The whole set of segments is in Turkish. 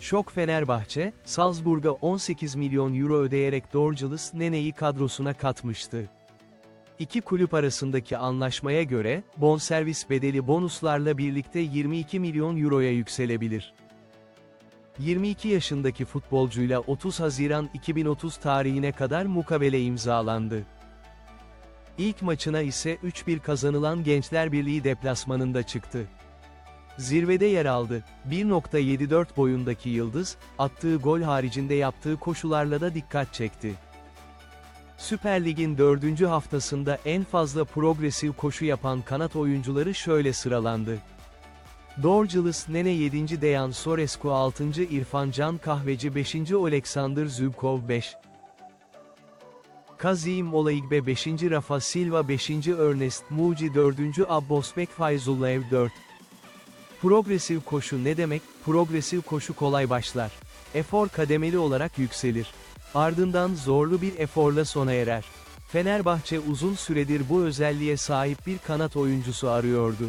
Şok Fenerbahçe, Salzburg'a 18 milyon euro ödeyerek Dorgeles Nene'yi kadrosuna katmıştı. İki kulüp arasındaki anlaşmaya göre, bonservis bedeli bonuslarla birlikte 22 milyon euroya yükselebilir. 22 yaşındaki futbolcuyla 30 Haziran 2030 tarihine kadar mukabele imzalandı. İlk maçına ise 3-1 kazanılan Gençler Birliği deplasmanında çıktı. Zirvede yer aldı. 1.74 boyundaki Yıldız, attığı gol haricinde yaptığı koşularla da dikkat çekti. Süper Lig'in 4. haftasında en fazla progresif koşu yapan kanat oyuncuları şöyle sıralandı. Dorgeles Nene 7. Dejan Sorescu 6. İrfan Can Kahveci 5. Oleksandr Zubkov 5. Kazim Olaigbe 5. Rafa Silva 5. Ernest Muci 4. Abbosbek Fayzullaev 4. Progresif koşu ne demek? Progresif koşu kolay başlar. Efor kademeli olarak yükselir. Ardından zorlu bir eforla sona erer. Fenerbahçe uzun süredir bu özelliğe sahip bir kanat oyuncusu arıyordu.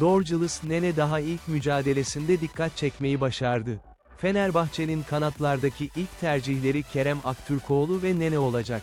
Dorgeles Nene daha ilk mücadelesinde dikkat çekmeyi başardı. Fenerbahçe'nin kanatlardaki ilk tercihleri Kerem Aktürkoğlu ve Nene olacak.